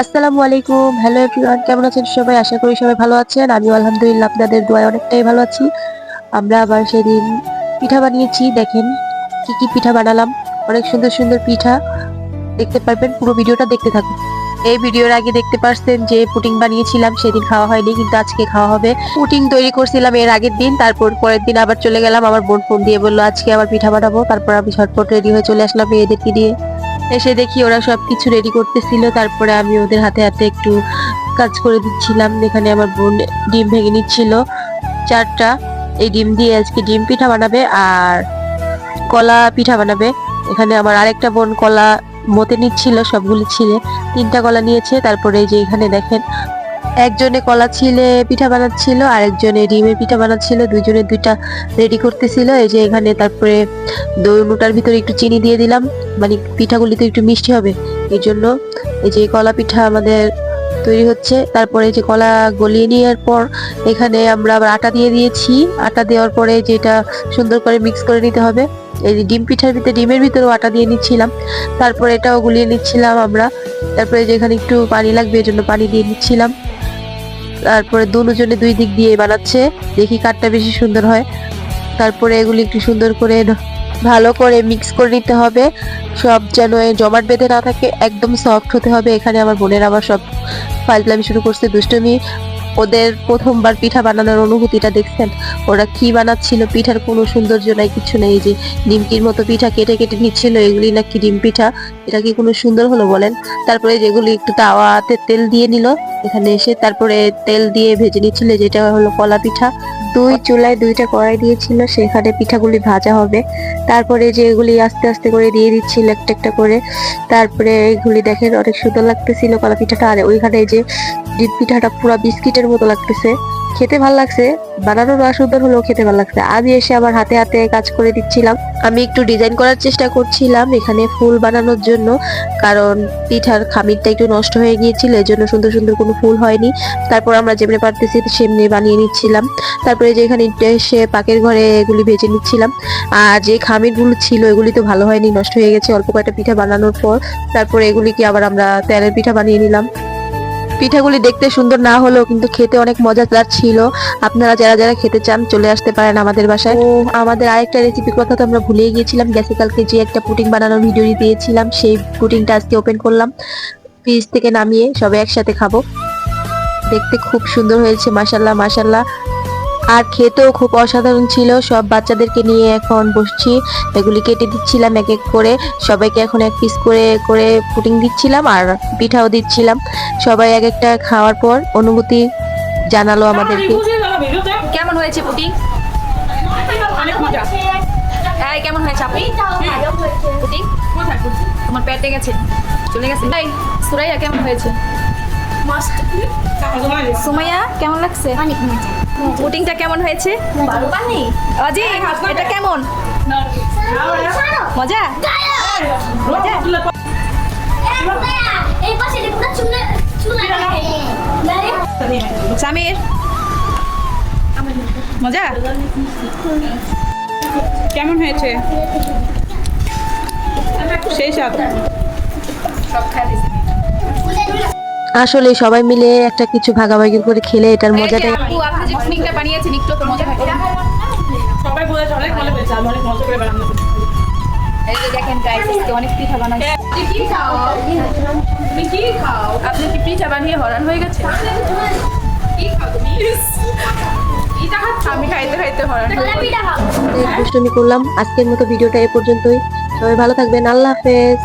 আসসালামু আলাইকুম। Hello everyone কেমন আছেন সবাই? আশা করি সবাই ভালো আছেন। আমিও আলহামদুলিল্লাহ আপনাদের দোয়ায় অনেকটাই ভালো আছি। আমরা আবার সেদিন পিঠা বানিয়েছি, দেখেন কি কি পিঠা বানালাম। অনেক সুন্দর সুন্দর পিঠা। দেখতে পারবেন, পুরো ভিডিওটা দেখতে থাকুন। এই ভিডিওর আগে দেখতে পারছেন যে পুটিং বানিয়েছিলাম, সেদিন খাওয়া হয়নি, কিন্তু আজকে খাওয়া হবে। পুটিং তৈরি করছিলাম এর আগের দিন, তারপর পরের দিন আবার চলে গেলাম। আমার বোন ফোন দিয়ে বলল, আজকে আবার পিঠা বানাবো। তারপর আমি ঝটপট রেডি হয়ে চলে আসলাম মেয়েদেরকে দিয়ে। এসে দেখি ওরা সব কিছু রেডি করতেছিল। তারপরে আমি ওদের হাতে হাতে একটু কাজ করে দিচ্ছিলাম, যেখানে আমার বোন ডিম ভেঙে নিচ্ছিল। চারটা, এই ডিম দিয়ে আজকে ডিম পিঠা বানাবে আর কলা পিঠা বানাবে। এখানে আমার আরেকটা বোন কলা মতে নিচ্ছিল, সবগুলি ছিলে তিনটা কলা নিয়েছে, তারপরে যে এখানে দেখেন একজনে কলা ছিলে, পিঠা বানাচ্ছিল আর একজনে ডিমের পিঠা বানাচ্ছিল, দুইজনে দুইটা রেডি করতেছিল। এই যে এখানে তারপরে দই মুটার ভিতরে একটু চিনি দিয়ে দিলাম। মানে পিঠাগুলি তো একটু মিষ্টি হবে। এই জন্য এই যে কলা পিঠা আমাদের তৈরি হচ্ছে। তারপরে যে কলা গলিয়ে নেওয়ার পর এখানে আমরা আবার আটা দিয়ে দিয়েছি। আটা দেওয়ার পরে যেটা সুন্দর করে মিক্স করে নিতে হবে। এই ডিম পিঠার ভিতরে, ডিমের ভিতরেও আটা দিয়ে নিচ্ছিলাম। তারপরে এটাও গুলিয়ে নিচ্ছিলাম আমরা। তারপরে যেখানে একটু পানি লাগবে এর জন্য পানি দিয়ে নিচ্ছিলাম। তারপরে দুজনে দুই দিক দিয়ে বানাচ্ছে। দেখি কাঠটা বেশি সুন্দর হয়। তারপরে এগুলি একটু সুন্দর করে ভালো করে মিক্স করে নিতে হবে। সব যেন জমাট বেঁধে না থাকে, একদম সফট হতে হবে। এখানে আমার বোনের আবার সব ফাইজলামি শুরু করছে, দুষ্টমি। ওদের প্রথমবার পিঠা বানানোর অনুভূতিটা দেখছেন? ওরা কি বানাচ্ছিল? পিঠার কোনো সৌন্দর্য নাই, কিছু নেই। যে নিমকির মতো পিঠা কেটে কেটে নিচ্ছিল, এগুলি নাকি ডিম পিঠা। এটা কি কোনো সুন্দর হলো বলেন? তারপরে যেগুলি একটু তাওয়াতে তেল দিয়ে নিল। এখানে এসে তারপরে তেল দিয়ে ভেজে নিচ্ছিল, যেটা হলো কলা পিঠা। দুই চুলায় দুইটা কড়াই দিয়েছিল, সেখানে পিঠাগুলি ভাজা হবে। তারপরে যে এগুলি আস্তে আস্তে করে দিয়ে দিচ্ছিল, একটা একটা করে। তারপরে এগুলি দেখেন অনেক সুন্দর লাগতেছিল কলা পিঠাটা। আর ওইখানে যে ডিম পিঠাটা পুরো বিস্কিটের মতো লাগতেছে। খেতে ভালো লাগছে বানানোর সুন্দর হলেও খেতে ভালো লাগছে। আমি এসে আমার হাতে হাতে কাজ করে দিচ্ছিলাম। আমি একটু ডিজাইন করার চেষ্টা করছিলাম এখানে ফুল বানানোর জন্য, কারণ পিঠার খামিরটা একটু নষ্ট হয়ে গিয়েছিল এই জন্য সুন্দর সুন্দর কোনো ফুল হয়নি। তারপর আমরা যেমনি পারতেছি সেমনি বানিয়ে নিচ্ছিলাম। তারপরে যে এখানে এসে পাকের ঘরে এগুলি ভেজে নিচ্ছিলাম। আর যে খামিরগুলো ছিল, এগুলি তো ভালো হয়নি, নষ্ট হয়ে গেছে। অল্প কয়েকটা পিঠা বানানোর পর, তারপরে এগুলিকে আবার আমরা তেলের পিঠা বানিয়ে নিলাম। পিঠাগুলি দেখতে সুন্দর না হলেও কিন্তু খেতে অনেক মজাদার ছিল। আপনারা যারা যারা খেতে চান চলে আসতে পারেন আমাদের বাসায়। ও। আমাদের আরেকটা রেসিপির কথা তো আমরা ভুলেই গিয়েছিলাম। গ্যাসে কালকে যে একটা পুটিং বানানোর ভিডিও দিয়েছিলাম সেই পুটিংটা আজকে ওপেন করলাম। ফ্রিজ থেকে নামিয়ে সবাই একসাথে খাব। দেখতে খুব সুন্দর হয়েছে মাসাল্লাহ মাসাল্লাহ আর খেতেও খুব অসাধারণ ছিল। সব বাচ্চাদেরকে নিয়ে এখন বসছি। এগুলি কেটে দিচ্ছিলাম এক এক করে। সবাইকে এখন এক পিস করে করে পুটিং দিচ্ছিলাম আর পিঠাও দিচ্ছিলাম। সবাই এক একটা খাওয়ার পর অনুভূতি জানালো আমাদেরকে। কেমন হয়েছে পুটিং অনেক মজা। এই কেমন হয়েছে আপনি পুটিং তোমার পেটে গেছে চলে গেছে। এই সুরাইয়া কেমন হয়েছে? সুমাইয়া কেমন লাগছে? অনেক মজা। পুটিংটা কেমন হয়েছে? অজি, এটা কেমন? মজা? সামির, মজা? কেমন হয়েছে? সেই স্বাদ সব খাই আসলে সবাই মিলে একটা কিছু ভাগাভাগি করে খেলে এটার মজাটাই আপনি যে পুডিংটা বানিয়েছেন একটু তো মজা হয়েছে সবাই বলেছে অনেক ভালো হয়েছে আমি মজা করে বানানো এই যে দেখেন গাইস আজকে অনেক পিঠা বানাইছে কি খাও? তুমি কি খাও? আপনি কি পিঠা বানিয়ে হরান হয়ে গেছে। করলাম। আজকের মতো ভিডিওটা এ পর্যন্তই। সবাই ভালো থাকবেন। আল্লাহ হাফেজ।